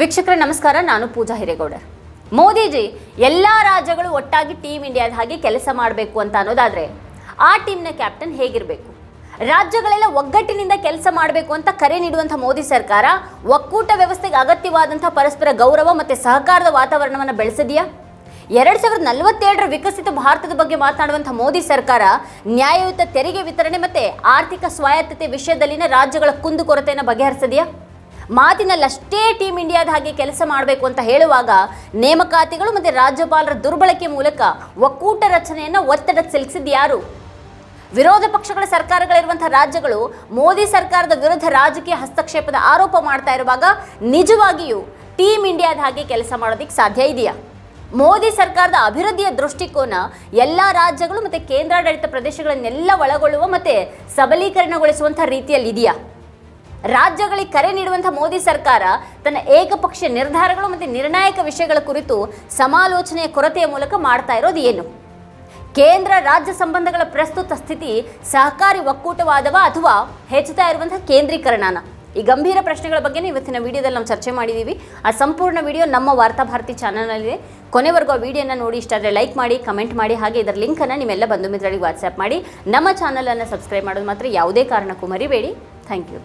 ವೀಕ್ಷಕರೇ, ನಮಸ್ಕಾರ. ನಾನು ಪೂಜಾ ಹಿರೇಗೌಡರ್. ಮೋದಿಜಿ, ಎಲ್ಲ ರಾಜ್ಯಗಳು ಒಟ್ಟಾಗಿ ಟೀಮ್ ಇಂಡಿಯಾದ ಹಾಗೆ ಕೆಲಸ ಮಾಡಬೇಕು ಅಂತ ಅನ್ನೋದಾದರೆ ಆ ಟೀಮ್ನ ಕ್ಯಾಪ್ಟನ್ ಹೇಗಿರಬೇಕು? ರಾಜ್ಯಗಳೆಲ್ಲ ಒಗ್ಗಟ್ಟಿನಿಂದ ಕೆಲಸ ಮಾಡಬೇಕು ಅಂತ ಕರೆ ನೀಡುವಂಥ ಮೋದಿ ಸರ್ಕಾರ ಒಕ್ಕೂಟ ವ್ಯವಸ್ಥೆಗೆ ಅಗತ್ಯವಾದಂಥ ಪರಸ್ಪರ ಗೌರವ ಮತ್ತು ಸಹಕಾರದ ವಾತಾವರಣವನ್ನು ಬೆಳೆಸಿದೆಯಾ? ಎರಡು ಸಾವಿರದ ನಲವತ್ತೇಳರ ವಿಕಸಿತ ಭಾರತದ ಬಗ್ಗೆ ಮಾತನಾಡುವಂಥ ಮೋದಿ ಸರ್ಕಾರ ನ್ಯಾಯಯುತ ತೆರಿಗೆ ವಿತರಣೆ ಮತ್ತೆ ಆರ್ಥಿಕ ಸ್ವಾಯತ್ತತೆ ವಿಷಯದಲ್ಲಿನ ರಾಜ್ಯಗಳ ಕುಂದುಕೊರತೆಯನ್ನು ಬಗೆಹರಿಸಿದೆಯಾ? ಮಾತಿನಲ್ಲಷ್ಟೇ ಟೀಮ್ ಇಂಡಿಯಾದ ಹಾಗೆ ಕೆಲಸ ಮಾಡಬೇಕು ಅಂತ ಹೇಳುವಾಗ ನೇಮಕಾತಿಗಳು ಮತ್ತು ರಾಜ್ಯಪಾಲರ ದುರ್ಬಳಕೆ ಮೂಲಕ ಒಕ್ಕೂಟ ರಚನೆಯನ್ನು ಒತ್ತಡಕ್ಕೆ ಸಿಲುಕಿಸಿದ ಯಾರು? ವಿರೋಧ ಪಕ್ಷಗಳ ಸರ್ಕಾರಗಳಿರುವಂತಹ ರಾಜ್ಯಗಳು ಮೋದಿ ಸರ್ಕಾರದ ವಿರುದ್ಧ ರಾಜಕೀಯ ಹಸ್ತಕ್ಷೇಪದ ಆರೋಪ ಮಾಡ್ತಾ ಇರುವಾಗ ನಿಜವಾಗಿಯೂ ಟೀಮ್ ಇಂಡಿಯಾದ ಹಾಗೆ ಕೆಲಸ ಮಾಡೋದಕ್ಕೆ ಸಾಧ್ಯ ಇದೆಯಾ? ಮೋದಿ ಸರ್ಕಾರದ ಅಭಿವೃದ್ಧಿಯ ದೃಷ್ಟಿಕೋನ ಎಲ್ಲ ರಾಜ್ಯಗಳು ಮತ್ತು ಕೇಂದ್ರಾಡಳಿತ ಪ್ರದೇಶಗಳನ್ನೆಲ್ಲ ಒಳಗೊಳ್ಳುವ ಮತ್ತು ಸಬಲೀಕರಣಗೊಳಿಸುವಂಥ ರೀತಿಯಲ್ಲಿ ಇದೆಯಾ ರಾಜ್ಯಗಳಿಗೆ ಕರೆ ನೀಡುವಂಥ ಮೋದಿ ಸರ್ಕಾರ ತನ್ನ ಏಕಪಕ್ಷ ನಿರ್ಧಾರಗಳು ಮತ್ತು ನಿರ್ಣಾಯಕ ವಿಷಯಗಳ ಕುರಿತು ಸಮಾಲೋಚನೆಯ ಕೊರತೆಯ ಮೂಲಕ ಮಾಡ್ತಾ ಇರೋದು ಏನು? ಕೇಂದ್ರ, ರಾಜ್ಯ ಸಂಬಂಧಗಳ ಪ್ರಸ್ತುತ ಸ್ಥಿತಿ ಸಹಕಾರಿ ಒಕ್ಕೂಟವಾದವ ಅಥವಾ ಹೆಚ್ಚುತ್ತಾ ಇರುವಂತಹ ಕೇಂದ್ರೀಕರಣನ? ಈ ಗಂಭೀರ ಪ್ರಶ್ನೆಗಳ ಬಗ್ಗೆ ಇವತ್ತಿನ ವಿಡಿಯೋದಲ್ಲಿ ನಾವು ಚರ್ಚೆ ಮಾಡಿದ್ದೀವಿ ಆ ಸಂಪೂರ್ಣ ವಿಡಿಯೋ ನಮ್ಮ ವಾರ್ತಾಭಾರತಿ ಚಾನಲ್ನಲ್ಲಿದೆ. ಕೊನೆವರೆಗೂ ಆ ವಿಡಿಯೋನ ನೋಡಿ, ಇಷ್ಟ ಆದರೆ ಲೈಕ್ ಮಾಡಿ, ಕಮೆಂಟ್ ಮಾಡಿ, ಹಾಗೆ ಇದರ ಲಿಂಕನ್ನು ನಿಮ್ಮೆಲ್ಲ ಬಂಧು ಮಿತ್ರರಿಗೆ ವಾಟ್ಸ್ಆ್ಯಪ್ ಮಾಡಿ. ನಮ್ಮ ಚಾನಲನ್ನು ಸಬ್ಸ್ಕ್ರೈಬ್ ಮಾಡೋದು ಮಾತ್ರ ಯಾವುದೇ ಕಾರಣಕ್ಕೂ ಮರಿಬೇಡಿ. Thank you.